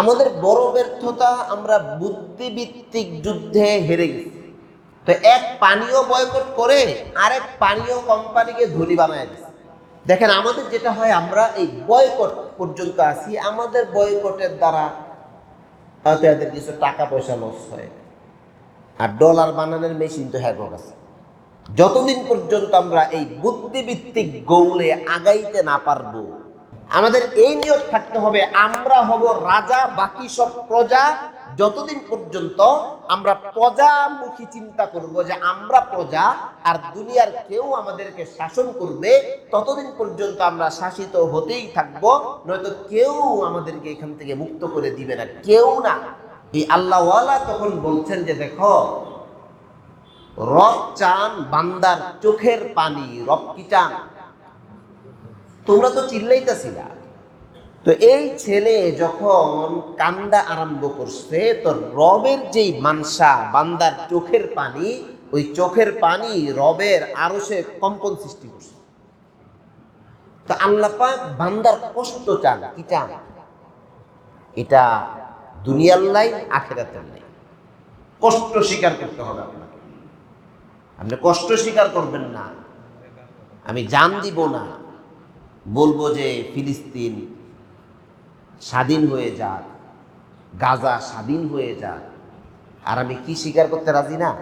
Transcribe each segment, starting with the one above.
আমাদের বড় ব্যর্থতা, আমরা বুদ্ধিভিত্তিক যুদ্ধে হেরে গেছি। তো এক পানীয় বয়কট করে আরেক পানীয় কোম্পানিকে ধনী বানায় দিচ্ছে দেখেন, আমাদের যেটা হয়, আমরা এই বয়কট পর্যন্ত আসি আমাদের বয়কটের দ্বারা হয়তো এদের কিছু টাকা পয়সা লস হয়। আর ডলার বানানোর মেশিন তো হ্যাঁ আছে। যতদিন পর্যন্ত আমরা এই বুদ্ধিভিত্তিক গৌলে আগাইতে না পারব আমাদের এই নিয়ত থাকতে হবে, আমরা হব রাজা, বাকি সব প্রজা। যতদিন পর্যন্ত আমরা প্রজামুখী চিন্তা করব যে আমরা প্রজা আর দুনিয়ার কেউ আমাদেরকে শাসন করবে, ততদিন পর্যন্ত আমরা শাসিত হতেই থাকব, নয়তো কেউ আমাদেরকে এখান থেকে মুক্ত করে দিবে না, কেউ না। এই আল্লাহওয়ালা তখন বলছেন যে, দেখো, রব চান বান্দার চোখের পানি, রব কি চান? তোমরা তো চিল্লাইতেছিলা। তো এই ছেলে যখন কান্দা আরম্ভ করছে তো রবের যেই মানসা, বান্দার চোখের পানি, ওই চোখের পানি রবের আরও সে কম্পন সৃষ্টি করছে। তো আল্লাপা বান্দার কষ্ট চান, কি চান? এটা দুনিয়ার লাইন আখেরাতের লাইন কষ্ট স্বীকার করতে হবে আপনাকে। আপনি কষ্ট স্বীকার করবেন না। আমি জান দিব না। বলব যে ফিলিস্তিন স্বাধীন হয়ে যাক, গাজা স্বাধীন হয়ে যাক। আর আমি কি স্বীকার করতে রাজি না?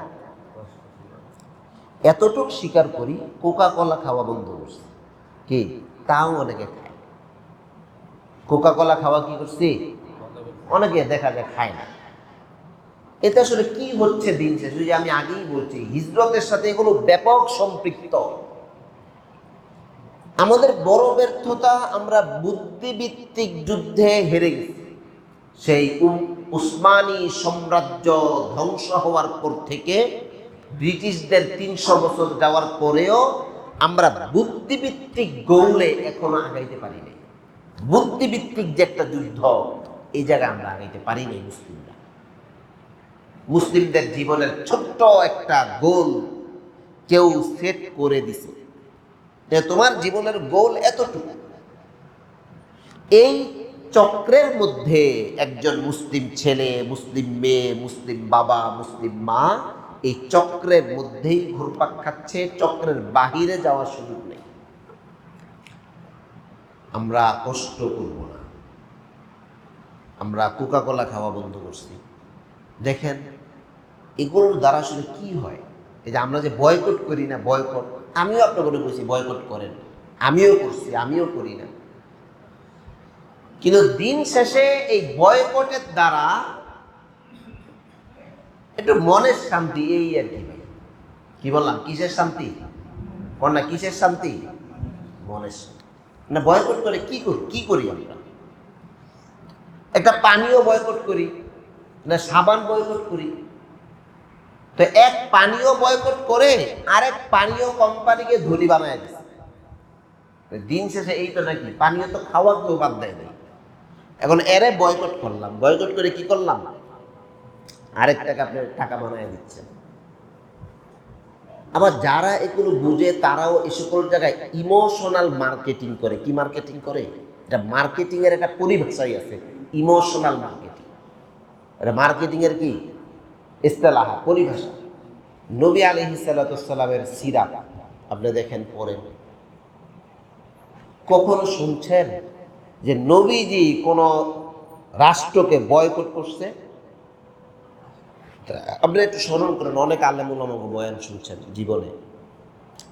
এতটুক স্বীকার করি কোকা কলা খাওয়া বন্ধ করছে। কি? তাও অনেকে খায়। কোকা কলা খাওয়া কি করছি? অনেকে দেখা যায় খায় না। এতে আসলে কি হচ্ছে দিন শেষে? আমি আগেই বলছি, হিজরতের সাথে এগুলো ব্যাপক সম্পৃক্ত আমাদের বড় ব্যর্থতা আমরা বুদ্ধিভিত্তিক যুদ্ধে হেরে গেছি। সেই উসমানী সাম্রাজ্য ধ্বংস হওয়ার পর থেকে ব্রিটিশদের তিনশো বছর যাওয়ার পরেও আমরা বুদ্ধিভিত্তিক গৌলে এখনও আগাইতে পারি নাই। বুদ্ধিভিত্তিক যে একটা যুদ্ধ, এই জায়গায় আমরা আগাইতে পারি নাই মুসলিমরা। মুসলিমদের জীবনের ছোট্ট একটা গোল কেউ সেট করে দিছে। যে তোমার জীবনের গোল এতটুকু। এই চক্রের মধ্যে একজন মুসলিম ছেলে, মুসলিম মেয়ে, মুসলিম বাবা, মুসলিম মা, এই চক্রের মধ্যেই ঘুরপাক খাচ্ছে, চক্রের বাহিরে যাওয়ার সুযোগ নেই। আমরা কষ্ট করব না। আমরা কোকা কোলা খাওয়া বন্ধ করছি। দেখেন, এগুলোর দ্বারা আসলে কি হয়? এই যে আমরা যে বয়কট করি না বয়কট আমিও আপনাকে বলছি বয়কট করেন। আমিও করছি, আমিও করি না। কিন্তু দিন শেষে এই বয়কটের দ্বারা একটু মনের শান্তি, এই আর কি ভাই। কি বললাম? কিসের শান্তি? কন্যা কিসের শান্তি? মনের শান্তি। না বয়কট করে কি করি কি করি আমরা? একটা পানীয় বয়কট করি, না সাবান বয়কট করি তো এক পানীয় বয়কট করে আরেক পানীয় কোম্পানিকে ধুলি বানায় দিচ্ছে দিন শেষে এই তো নাকি, পানীয় তো খাওয়া কেউ বাদ দেয় নাই। এখন এরে বয়কট করলাম। বয়কট করে কি করলাম? আরেকটাকে আপনি টাকা বানায় দিচ্ছেন। আবার যারা এগুলো বুঝে, তারাও এই সকল জায়গায় ইমোশনাল মার্কেটিং করে। কি মার্কেটিং করে? এটা মার্কেটিং এর একটা পরিভাষাই আছে ইমোশনাল মার্কেটিং এটা মার্কেটিং এর কি? ইস্তেলাহা, পরিভাষা। নবী আলহি সাল্লামের সিরাত আপনি দেখেন পড়েন কখনো শুনছেন যে নবীজি কোন রাষ্ট্রকে বয়কট করছে? আপনি একটু স্মরণ করেন, অনেক আলেমুল আমাকে বয়ান শুনছেন জীবনে।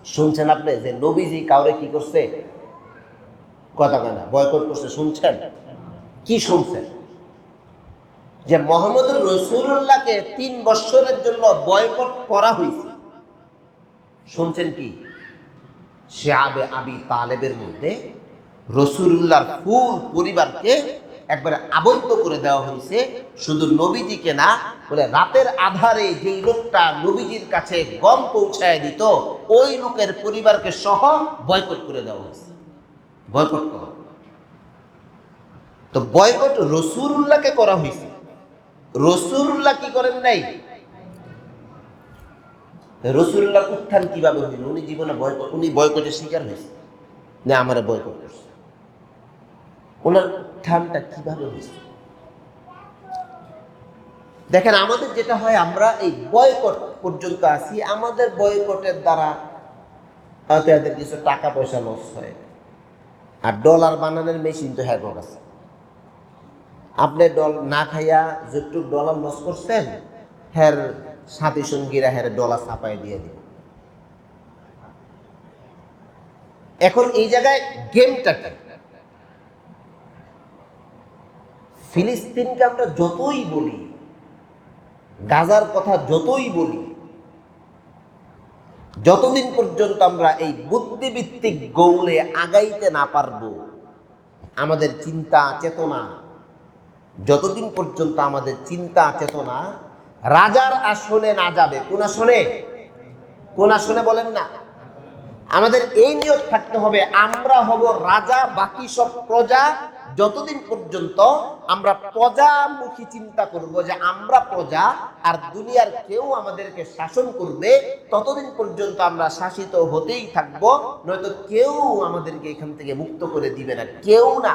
শুনছেন আপনি যে নবীজি কাউরে কি করছে? কথা কেনা বয়কট করছে, শুনছেন? কি শুনছেন? যে মোহাম্মদ রসুল্লাহকে তিন বছরের জন্য বয়কট করা হয়েছে। শুনছেন কি? সে আবে আবি তালেবের মধ্যে রসুল্লাহর ফুল পরিবারকে একবারে আবদ্ধ করে দেওয়া হয়েছে। শুধু নবীজিকে না, বলে রাতের আধারে যেই লোকটা নবীজির কাছে গম পৌঁছায় দিত, ওই লোকের পরিবারকে সহ বয়কট করে দেওয়া হয়েছে। বয়কট করা। তো বয়কট রসুল্লাহকে করা হয়েছে। রসুল্লাহ কি করেন নাই? রসুল্লাহ উত্থান কীভাবে হইল? উনি জীবনে বয়কট উনি বয়কটের শিকার হয়েছে। না, আমার বয়কট করছে। ওনার উত্থানটা কীভাবে হয়েছে? দেখেন, আমাদের যেটা হয়, আমরা এই বয়কট পর্যন্ত আসি আমাদের বয়কটের দ্বারা হয়তো এদের কিছু টাকা পয়সা লস হয়। আর ডলার বানানোর মেশিন তো হ্যাঁ আছে। আপনি ডল না খাইয়া যেটুক ডলার লস করছেন হ্যার সাথী সঙ্গীরা হ্যার ডলার ছাপাই দিয়ে দিবে। এখন এই জায়গায় গেমটা ফিলিস্তিনকে আমরা যতই বলি, গাজার কথা যতই বলি, যতদিন পর্যন্ত আমরা এই বুদ্ধিভিত্তিক গৌলে আগাইতে না পারব, আমাদের চিন্তা, চেতনা যতদিন পর্যন্ত আমাদের চিন্তা, চেতনা রাজার আসনে না যাবে, কোন আসনে? কোন আসনে বলেন না? আমাদের এই নিয়ত থাকতে হবে, আমরা হব রাজা, বাকি সব প্রজা। যতদিন পর্যন্ত আমরা প্রজামুখী চিন্তা করব যে আমরা প্রজা আর দুনিয়ার কেউ আমাদেরকে শাসন করবে, ততদিন পর্যন্ত আমরা শাসিত হতেই থাকব, নয়তো কেউ আমাদেরকে এখান থেকে মুক্ত করে দিবে না, কেউ না।